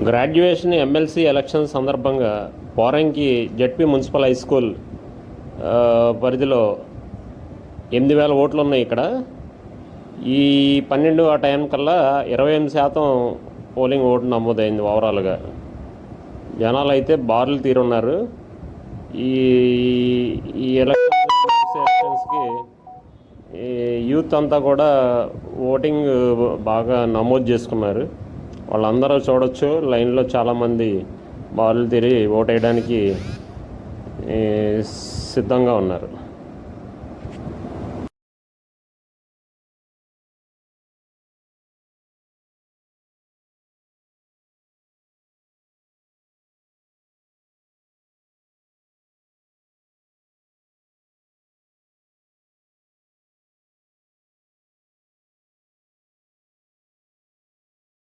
Graduation MLC election సందర్భంగా Poranki ZP municipal high school పరిధిలో ఎనిమిది వేల ఓట్లు ఉన్నాయి ఇక్కడ. ఈ పన్నెండు ఆ టైం కల్లా ఇరవై ఎనిమిది శాతం పోలింగ్ ఓటు నమోదైంది ఓవరాల్గా. జనాలు అయితే బార్లు తీరున్నారు. ఈ ఈ ఎలక్షన్స్కి ఈ యూత్ అంతా కూడా ఓటింగ్ బాగా నమోదు చేసుకున్నారు. వాళ్ళందరూ చూడొచ్చు. లైన్లో చాలామంది బార్లు తిరిగి ఓటేయడానికి ఈ, సిద్ధంగా ఉన్నారు.